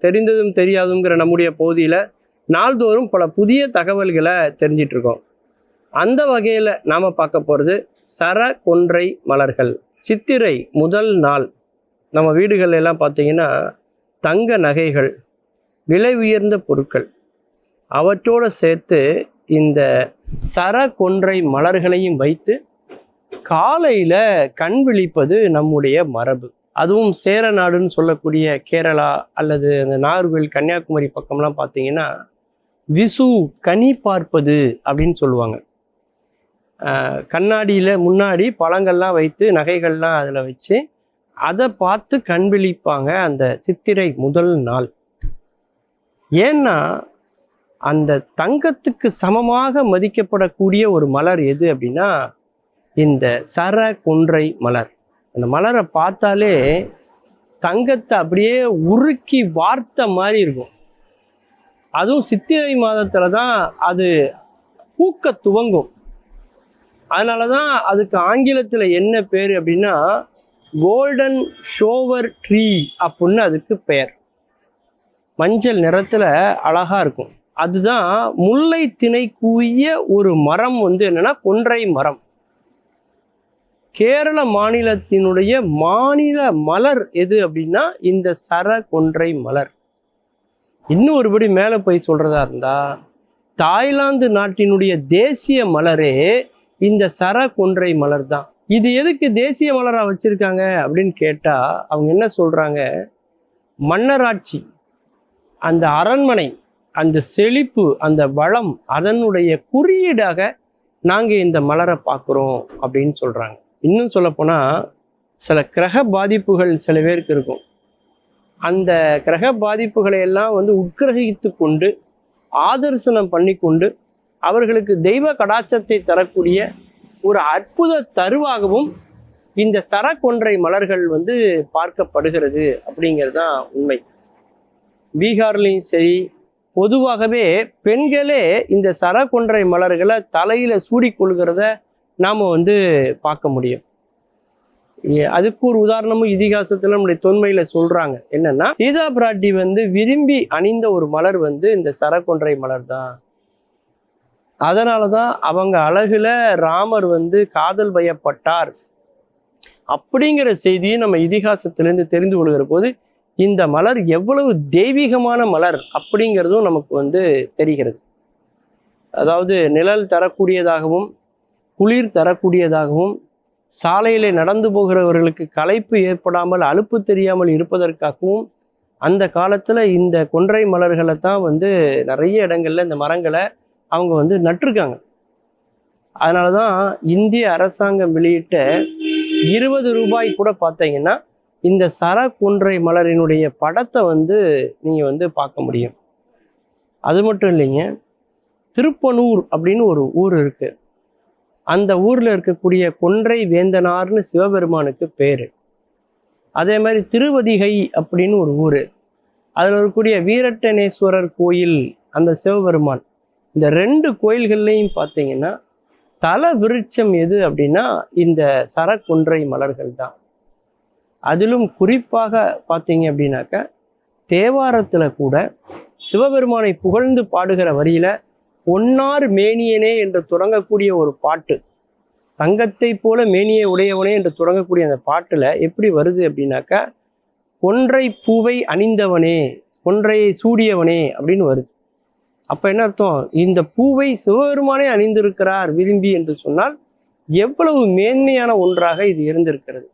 தெரிந்ததும் தெரியாதுங்கிற நம்முடைய பகுதியில் நாள்தோறும் பல புதிய தகவல்களை தெரிஞ்சிட்ருக்கோம். அந்த வகையில் நாம் பார்க்க போகிறது சர கொன்றை மலர்கள். சித்திரை முதல் நாள். நம்ம வீடுகள் எல்லாம் பார்த்தீங்கன்னா தங்க நகைகள் விலை உயர்ந்த பொருட்கள். அவற்றோடு சேர்த்து இந்த சர கொன்றை மலர்களையும் வைத்து காலையில் கண் விழிப்பது நம்முடைய மரபு. அதுவும் சேர நாடுன்னு சொல்லக்கூடிய கேரளா அல்லது அந்த நாகர்கோவில் கன்னியாகுமரி பக்கம்லாம் பார்த்தீங்கன்னா விசு கனி பார்ப்பது அப்படின்னு சொல்லுவாங்க. கண்ணாடியில் முன்னாடி பழங்கள்லாம் வைத்து நகைகள்லாம் அதில் வச்சு அதை பார்த்து கண் விழிப்பாங்க அந்த சித்திரை முதல் நாள். ஏன்னா அந்த தங்கத்துக்கு சமமாக மதிக்கப்படக்கூடிய ஒரு மலர் எது அப்படின்னா இந்த சர கொன்றை மலர். அந்த மலரை பார்த்தாலே தங்கத்தை அப்படியே உருக்கி வார்த்த மாதிரி இருக்கும். அதுவும் சித்திரை மாதத்தில் தான் அது பூக்க துவங்கும். அதனால தான் அதுக்கு ஆங்கிலத்தில் என்ன பேர் அப்படின்னா கோல்டன் ஷோவர் ட்ரீ அப்படின்னு அதுக்கு பெயர். மஞ்சள் நிறத்தில் அழகாக இருக்கும். அதுதான் முல்லை திணை கூவிய ஒரு மரம் வந்து என்னென்னா கொன்றை மரம். கேரள மாநிலத்தினுடைய மாநில மலர் எது அப்படின்னா இந்த சர கொன்றை மலர். இன்னும் ஒருபடி மேலே போய் சொல்கிறதா இருந்தால் தாய்லாந்து நாட்டினுடைய தேசிய மலரே இந்த சர கொன்றை மலர் தான். இது எதுக்கு தேசிய மலராக வச்சுருக்காங்க அப்படின்னு கேட்டால் அவங்க என்ன சொல்கிறாங்க மன்னராட்சி அந்த அரண்மனை அந்த செழிப்பு அந்த வளம் அதனுடைய குறியீடாக நாங்கள் இந்த மலரை பார்க்குறோம் அப்படின்னு சொல்கிறாங்க இன்னும் சொல்லப்போனால் சில கிரக பாதிப்புகள் சில பேருக்கு இருக்கும். அந்த கிரக பாதிப்புகளை எல்லாம் வந்து உட்கிரகித்து கொண்டு ஆதர்சனம் பண்ணி கொண்டு அவர்களுக்கு தெய்வ கடாச்சத்தை தரக்கூடிய ஒரு அற்புத தருவாகவும் இந்த சரக்கொன்றை மலர்கள் வந்து பார்க்கப்படுகிறது அப்படிங்கிறது தான் உண்மை. பீகார்லேயும் சரி பொதுவாகவே பெண்களே இந்த சரக்கொன்றை மலர்களை தலையில் சூடிக்கொள்கிறத நாம் வந்து பார்க்க முடியும். அதுக்கு ஒரு உதாரணமும் இதிகாசத்துல நம்முடைய தொன்மையில சொல்றாங்க. என்னன்னா சீதா பிராட்டி வந்து விரும்பி அணிந்த ஒரு மலர் வந்து இந்த சரக்கொன்றை மலர் தான். அதனாலதான் அவங்க அழகுல ராமர் வந்து காதல் பயப்பட்டார் அப்படிங்கிற செய்தியை நம்ம இதிகாசத்திலிருந்து தெரிந்து கொள்கிற போது இந்த மலர் எவ்வளவு தெய்வீகமான மலர் அப்படிங்கிறதும் நமக்கு வந்து தெரிகிறது. அதாவது நிழல் தரக்கூடியதாகவும் குளிர் தரக்கூடியதாகவும் சாலையிலே நடந்து போகிறவர்களுக்கு களைப்பு ஏற்படாமல் அலுப்பு தெரியாமல் இருப்பதற்காகவும் அந்த காலத்தில் இந்த கொன்றை மலர்களை தான் வந்து நிறைய இடங்களில் இந்த மரங்களை அவங்க வந்து நட்டிருக்காங்க. அதனால தான் இந்திய அரசாங்கம் வெளியிட்ட இருபது ரூபாய் கூட பார்த்தீங்கன்னா இந்த சர கொன்றை மலரினுடைய படத்தை வந்து நீங்கள் வந்து பார்க்க முடியும். அது மட்டும் இல்லைங்க திருப்பனூர் அப்படின்னு ஒரு ஊர் இருக்குது அந்த ஊரில் இருக்கக்கூடிய கொன்றை வேந்தனார்னு சிவபெருமானுக்கு பேர். அதே மாதிரி திருவதிகை அப்படின்னு ஒரு ஊர். அதில் இருக்கக்கூடிய வீரட்டனேஸ்வரர் கோயில் அந்த சிவபெருமான். இந்த ரெண்டு கோயில்கள்லையும் பார்த்தீங்கன்னா தல விருட்சம் எது அப்படின்னா இந்த சரக்கொன்றை மலர்கள் தான். அதிலும் குறிப்பாக பார்த்தீங்க அப்படின்னாக்க தேவாரத்தில் கூட சிவபெருமானை புகழ்ந்து பாடுகிற வரியில ஒன்னார் மேனியனே என்று தொடங்கக்கூடிய ஒரு பாட்டு. தங்கத்தை போல மேனியை உடையவனே என்று தொடங்கக்கூடிய அந்த பாட்டில் எப்படி வருது அப்படின்னாக்கா ஒன்றை பூவை அணிந்தவனே ஒன்றையை சூடியவனே அப்படின்னு வருது. அப்போ என்ன அர்த்தம்? இந்த பூவை சிவபெருமானே அணிந்திருக்கிறார் விரும்பி என்று சொன்னால் எவ்வளவு மேன்மையான ஒன்றாக இது இருந்திருக்கிறது.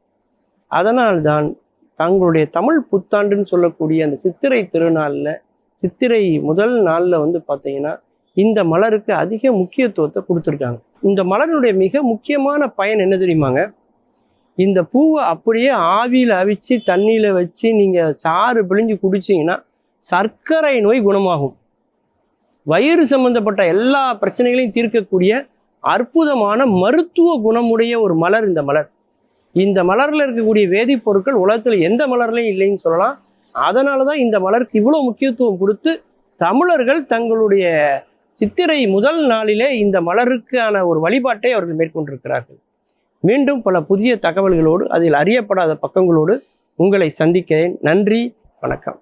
அதனால்தான் தங்களுடைய தமிழ் புத்தாண்டுன்னு சொல்லக்கூடிய அந்த சித்திரை திருநாளில் சித்திரை முதல் நாளில் வந்து பார்த்தீங்கன்னா இந்த மலருக்கு அதிக முக்கியத்துவத்தை கொடுத்துருக்காங்க. இந்த மலருடைய மிக முக்கியமான பயன் என்ன தெரியுமாங்க? இந்த பூவை அப்படியே ஆவியில் அவிச்சு தண்ணியில் வச்சு நீங்கள் சாறு பிழிஞ்சு குடிச்சிங்கன்னா சர்க்கரை நோய் குணமாகும். வயிறு சம்பந்தப்பட்ட எல்லா பிரச்சனைகளையும் தீர்க்கக்கூடிய அற்புதமான மருத்துவ குணமுடைய ஒரு மலர் இந்த மலர். இந்த மலரில் இருக்கக்கூடிய வேதிப்பொருட்கள் உலகத்தில் எந்த மலர்லையும் இல்லைன்னு சொல்லலாம். அதனால தான் இந்த மலருக்கு இவ்வளோ முக்கியத்துவம் கொடுத்து தமிழர்கள் தங்களுடைய சித்திரை முதல் நாளிலே இந்த மலருக்கான ஒரு வழிபாட்டை அவர்கள் மேற்கொண்டிருக்கிறார்கள். மீண்டும் பல புதிய தகவல்களோடு அதில் அறியப்படாத பக்கங்களோடு உங்களை சந்திக்கிறேன். நன்றி வணக்கம்.